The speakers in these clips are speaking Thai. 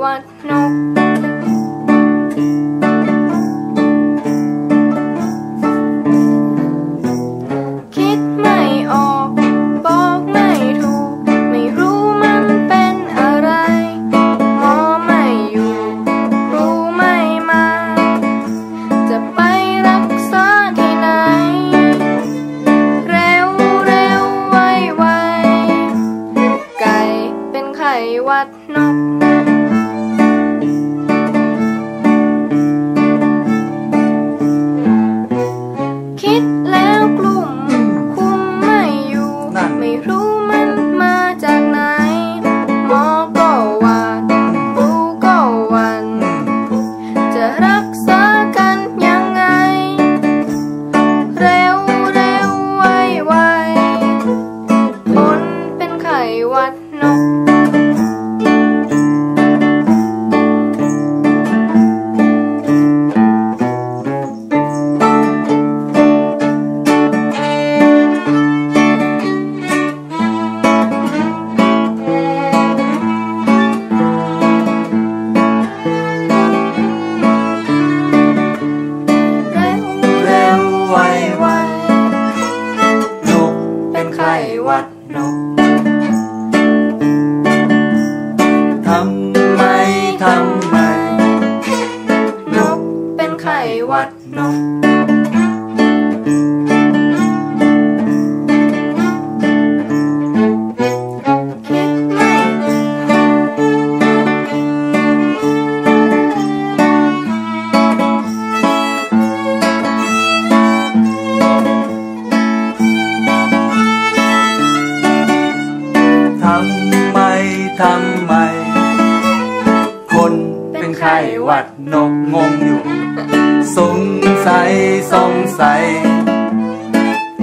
หวั วัดนกทำไม ทำไม นกเป็นไข้หวัดนก ไข้หวัดนกงงอยู่ สงสัยสงสัย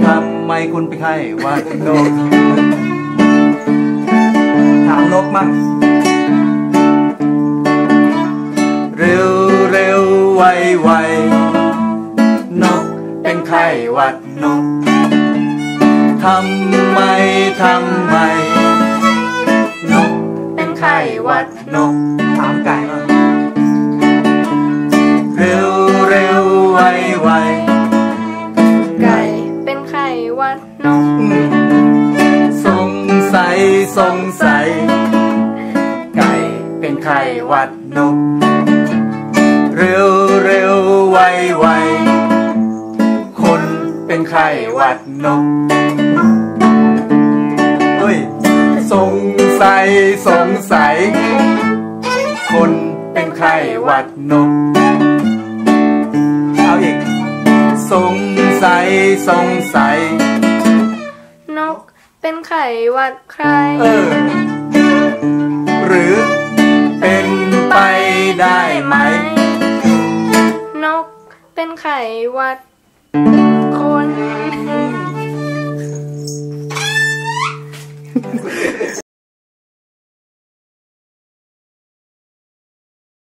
ทำไมคุณเป็นไข้หวัดนก ถามนกมั่งเร็วเร็วไวไวนกเป็นไข้หวัดนกทำไมทำไมนกเป็นไข้หวัดนก สงสัยสงสัย ไก่เป็นไข้หวัดนก เร็วเร็วไวไวคนเป็นไข้หวัดนกเฮ้ยสงสัยสงสัย คนเป็นไข้หวัดนก เอาอีก สงสัยสงสัย เป็นไข้หวัดใคร เออ หรือเป็นไปได้ไหม นกเป็นไข้หวัดคน